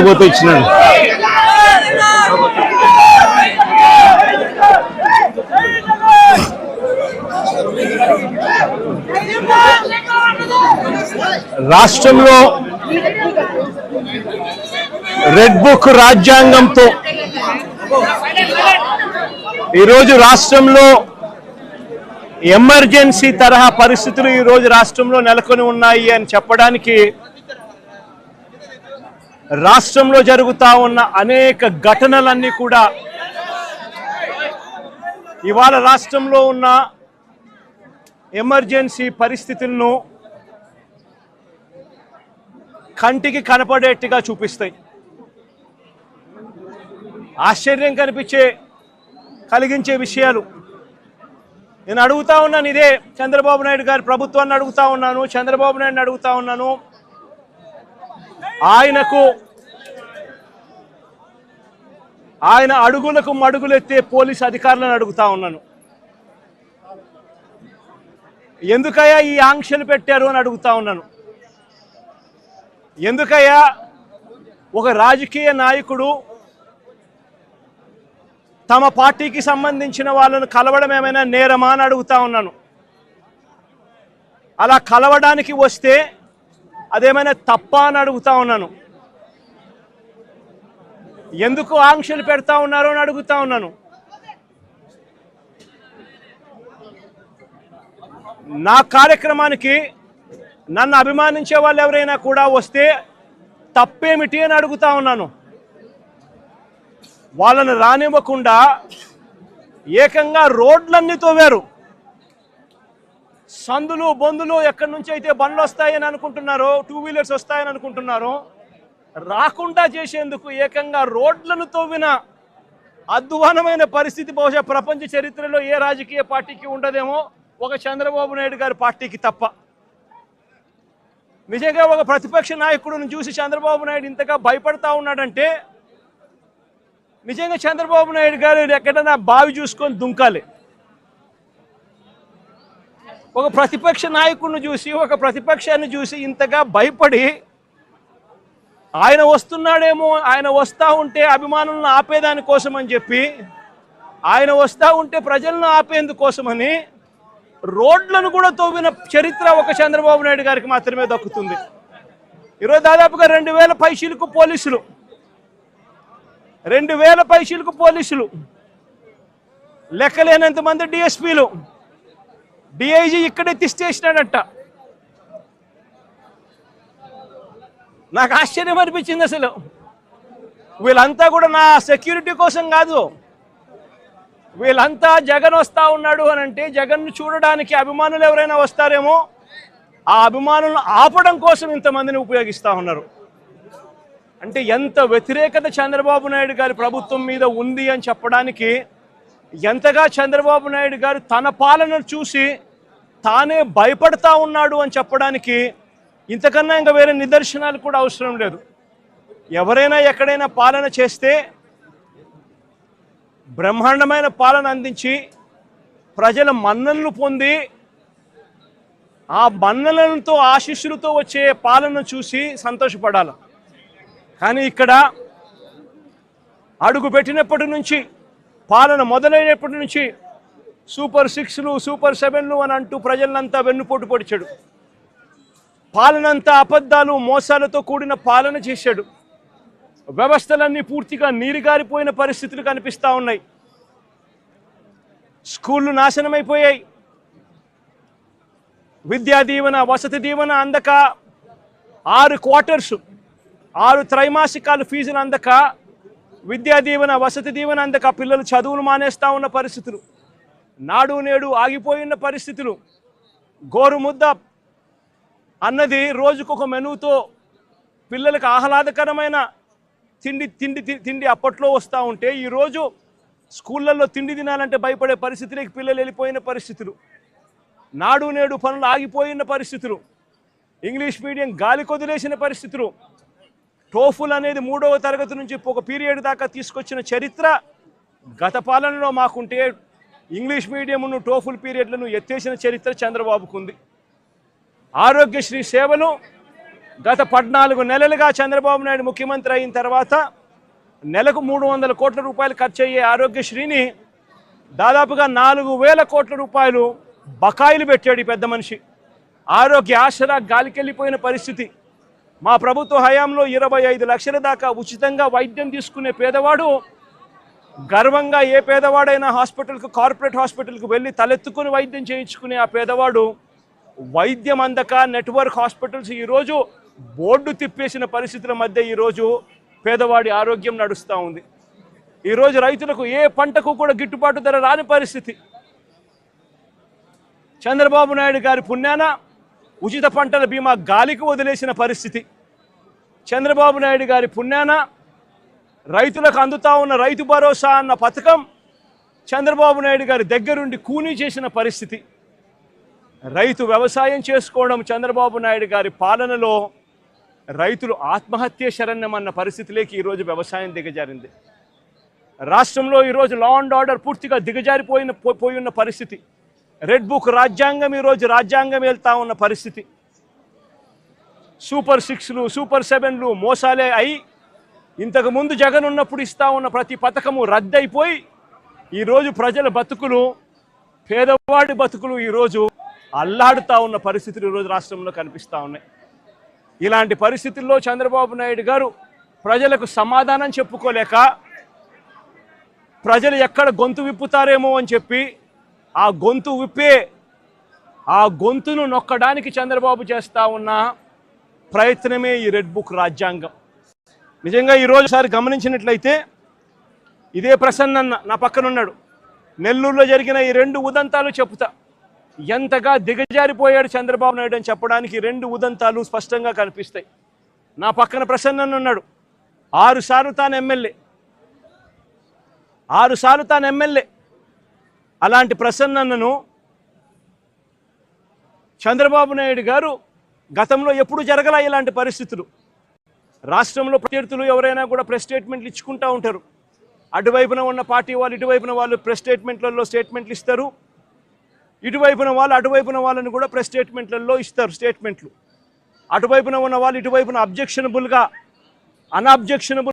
పోతే ఇచ్చినాడు. రాష్ట్రంలో రెడ్ బుక్ రాజ్యాంగంతో ఈరోజు రాష్ట్రంలో ఎమర్జెన్సీ తరహా పరిస్థితులు ఈరోజు రాష్ట్రంలో నెలకొని ఉన్నాయి అని చెప్పడానికి రాష్ట్రంలో జరుగుతూ ఉన్న అనేక ఘటనలన్నీ కూడా ఇవాళ రాష్ట్రంలో ఉన్న ఎమర్జెన్సీ పరిస్థితులను కంటికి కనపడేట్టుగా చూపిస్తాయి. ఆశ్చర్యం కనిపించే కలిగించే విషయాలు. నేను అడుగుతా ఉన్నాను ఇదే చంద్రబాబు నాయుడు గారి ప్రభుత్వాన్ని అడుగుతా ఉన్నాను చంద్రబాబు నాయుడుని అడుగుతా ఉన్నాను. ఆయనకు ఆయన అడుగులకు మడుగులెత్తే పోలీస్ అధికారులను అడుగుతా ఉన్నాను. ఎందుకయ్యా ఈ ఆంక్షలు పెట్టారు అని అడుగుతా ఉన్నాను. ఎందుకయ్యా ఒక రాజకీయ నాయకుడు తమ పార్టీకి సంబంధించిన వాళ్ళను కలవడం ఏమైనా నేరమా అని అడుగుతా ఉన్నాను. అలా కలవడానికి వస్తే అదేమైనా తప్ప అని అడుగుతా ఉన్నాను. ఎందుకు ఆంక్షలు పెడతా ఉన్నారు అని అడుగుతా ఉన్నాను. నా కార్యక్రమానికి నన్ను అభిమానించే వాళ్ళు ఎవరైనా కూడా వస్తే తప్పేమిటి అని అడుగుతా ఉన్నాను. వాళ్ళని రానివ్వకుండా ఏకంగా రోడ్లన్నీ తోవారు. సందులు బొందులు ఎక్కడి నుంచి అయితే బండ్లు వస్తాయని అనుకుంటున్నారో టూ వీలర్స్ వస్తాయని అనుకుంటున్నారో రాకుండా చేసేందుకు ఏకంగా రోడ్లను తవ్విన అధ్వానమైన పరిస్థితి బహుశా ప్రపంచ చరిత్రలో ఏ రాజకీయ పార్టీకి ఉండదేమో ఒక చంద్రబాబు నాయుడు గారి పార్టీకి తప్ప. నిజంగా ఒక ప్రతిపక్ష నాయకుడిని చూసి చంద్రబాబు నాయుడు ఇంతగా భయపడతా ఉన్నాడంటే నిజంగా చంద్రబాబు నాయుడు గారు ఎక్కడైనా బావి చూసుకొని దుంకాలి. ఒక ప్రతిపక్ష నాయకుడిని చూసి ఒక ప్రతిపక్షాన్ని చూసి ఇంతగా భయపడి ఆయన వస్తున్నాడేమో ఆయన వస్తూ ఉంటే అభిమానులను ఆపేదానికోసం అని చెప్పి ఆయన వస్తూ ఉంటే ప్రజలను ఆపేందుకోసమని రోడ్లను కూడా తవ్విన చరిత్ర ఒక చంద్రబాబు నాయుడు గారికి మాత్రమే దక్కుతుంది. ఈరోజు దాదాపుగా రెండు వేల పైసీలకు పోలీసులు. రెండు వేల పైసీలకు పోలీసులు. లెక్కలేనంత మంది డిఎస్పీలు. డిఐజీ ఇక్కడే తిష్టేసినాడట. నాకు ఆశ్చర్యం అనిపించింది అసలు. వీళ్ళంతా కూడా నా సెక్యూరిటీ కోసం కాదు. వీళ్ళంతా జగన్ వస్తా ఉన్నాడు అని అంటే జగన్ను చూడడానికి అభిమానులు ఎవరైనా వస్తారేమో ఆ అభిమానులను ఆపడం కోసం ఇంతమందిని ఉపయోగిస్తూ ఉన్నారు. అంటే ఎంత వ్యతిరేకత చంద్రబాబు నాయుడు గారి ప్రభుత్వం మీద ఉంది అని చెప్పడానికి ఎంతగా చంద్రబాబు నాయుడు గారు తన పాలనను చూసి తానే భయపడతా ఉన్నాడు అని చెప్పడానికి ఇంతకన్నా ఇంకా వేరే నిదర్శనాలు కూడా అవసరం లేదు. ఎవరైనా ఎక్కడైనా పాలన చేస్తే బ్రహ్మాండమైన పాలన అందించి ప్రజల మన్నలను పొంది ఆ మన్నలతో ఆశీస్సులతో వచ్చే పాలన చూసి సంతోషపడాలి. కానీ ఇక్కడ అడుగు పెట్టినప్పటి నుంచి పాలన మొదలైనప్పటి నుంచి సూపర్ సిక్స్లు సూపర్ సెవెన్లు అని అంటూ ప్రజలంతా వెన్నుపోటు పొడిచాడు. పాలనంతా అబద్ధాలు మోసాలతో కూడిన పాలన చేశాడు. వ్యవస్థలన్నీ పూర్తిగా నీరుగారిపోయిన పరిస్థితులు కనిపిస్తూ ఉన్నాయి. స్కూళ్ళు నాశనమైపోయాయి. విద్యా దీవెన వసతి దీవెన అందక ఆరు క్వార్టర్స్ ఆరు త్రైమాసికాలు ఫీజులు అందక విద్యా దీవెన వసతి దీవెన అందక పిల్లలు చదువులు మానేస్తా ఉన్న పరిస్థితులు. నాడు నేడు ఆగిపోయిన పరిస్థితులు. గోరుముద్ద అన్నది రోజుకొక మెనూతో పిల్లలకు ఆహ్లాదకరమైన తిండి తిండి తి- తిండి అప్పట్లో వస్తూ ఉంటే ఈరోజు స్కూళ్ళల్లో తిండి తినాలంటే భయపడే పరిస్థితులకి పిల్లలు వెళ్ళిపోయిన పరిస్థితులు. నాడు నేడు పనులు ఆగిపోయిన పరిస్థితులు. ఇంగ్లీష్ మీడియం గాలి కొదిలేసిన పరిస్థితులు. టోఫుల్ అనేది మూడవ తరగతి నుంచి ఒక పీరియడ్ దాకా తీసుకొచ్చిన చరిత్ర గత పాలనలో మాకుంటే ఇంగ్లీష్ మీడియంను టోఫుల్ పీరియడ్లను ఎత్తేసిన చరిత్ర చంద్రబాబుకు ఉంది. ఆరోగ్యశ్రీ సేవలు గత పద్నాలుగు నెలలుగా చంద్రబాబు నాయుడు ముఖ్యమంత్రి అయిన తర్వాత నెలకు మూడు వందల కోట్ల రూపాయలు ఖర్చు అయ్యే ఆరోగ్యశ్రీని దాదాపుగా నాలుగు వేల కోట్ల రూపాయలు బకాయిలు పెట్టాడు ఈ పెద్ద మనిషి. ఆరోగ్య ఆసరా గాలికెళ్ళిపోయిన పరిస్థితి. మా ప్రభుత్వ హయాంలో ఇరవై ఐదు లక్షల దాకా ఉచితంగా వైద్యం తీసుకునే పేదవాడు గర్వంగా ఏ పేదవాడైనా హాస్పిటల్కు కార్పొరేట్ హాస్పిటల్కి వెళ్ళి తలెత్తుకుని వైద్యం చేయించుకునే ఆ పేదవాడు వైద్యం అందక నెట్వర్క్ హాస్పిటల్స్ ఈరోజు బోర్డు తిప్పేసిన పరిస్థితుల మధ్య ఈరోజు పేదవాడి ఆరోగ్యం నడుస్తూ ఉంది. ఈరోజు రైతులకు ఏ పంటకు కూడా గిట్టుబాటు ధర రాని పరిస్థితి. చంద్రబాబు నాయుడు గారి పుణ్యాన ఉచిత పంటల బీమా గాలికి వదిలేసిన పరిస్థితి. చంద్రబాబు నాయుడు గారి పుణ్యాన రైతులకు అందుతా ఉన్న రైతు భరోసా అన్న పథకం చంద్రబాబు నాయుడు గారి దగ్గరుండి కూనీ చేసిన పరిస్థితి. రైతు వ్యవసాయం చేసుకోవడం చంద్రబాబు నాయుడు గారి పాలనలో రైతులు ఆత్మహత్య శరణ్యమన్న పరిస్థితిలోకి ఈరోజు వ్యవసాయం దిగజారింది. రాష్ట్రంలో ఈరోజు లా అండ్ ఆర్డర్ పూర్తిగా దిగజారిపోయిన పో- పోయి ఉన్న పరిస్థితి. రెడ్ బుక్ రాజ్యాంగం ఈరోజు రాజ్యాంగం వెళ్తా ఉన్న పరిస్థితి. సూపర్ సిక్స్లు సూపర్ సెవెన్లు మోసాలే అయి ఇంతకు ముందు జగన్ ఉన్నప్పుడు ఇస్తా ఉన్న ప్రతి పథకము రద్దయిపోయి ఈరోజు ప్రజల బతుకులు పేదవాడి బతుకులు ఈరోజు అల్లాడుతూ ఉన్న పరిస్థితులు ఈరోజు రాష్ట్రంలో కనిపిస్తూ ఉన్నాయి. ఇలాంటి పరిస్థితుల్లో చంద్రబాబు నాయుడు గారు ప్రజలకు సమాధానం చెప్పుకోలేక ప్రజలు ఎక్కడ గొంతు విప్పుతారేమో అని చెప్పి ఆ గొంతు విప్పే ఆ గొంతును నొక్కడానికి చంద్రబాబు చేస్తా ఉన్న ప్రయత్నమే ఈ రెడ్ బుక్ రాజ్యాంగం. నిజంగా ఈరోజు సారి గమనించినట్లయితే ఇదే ప్రసన్న నా పక్కన ఉన్నాడు. నెల్లూరులో జరిగిన ఈ రెండు ఉదంతాలు చెప్తా ఎంతగా దిగజారిపోయాడు చంద్రబాబు నాయుడు అని చెప్పడానికి రెండు ఉదంతాలు స్పష్టంగా కనిపిస్తాయి. నా పక్కన ప్రసన్నన్న ఉన్నాడు. ఆరుసార్లు తాను ఎమ్మెల్యే. ఆరుసార్లు తాను ఎమ్మెల్యే. అలాంటి ప్రసన్నను చంద్రబాబు నాయుడు గారు గతంలో ఎప్పుడు జరగల ఇలాంటి పరిస్థితులు. రాష్ట్రంలో ప్రత్యర్థులు ఎవరైనా కూడా ప్రెస్ స్టేట్మెంట్లు ఇచ్చుకుంటూ ఉంటారు. అటువైపున ఉన్న పార్టీ వాళ్ళు ఇటువైపున వాళ్ళు ప్రెస్ స్టేట్మెంట్లలో స్టేట్మెంట్లు ఇస్తారు. ఇటువైపున వాళ్ళు అటువైపున వాళ్ళని కూడా ప్రెస్ స్టేట్మెంట్లలో ఇస్తారు స్టేట్మెంట్లు. అటువైపున ఉన్న వాళ్ళు ఇటువైపున అబ్జెక్షనబుల్గా అన్అబ్జెక్షనబుల్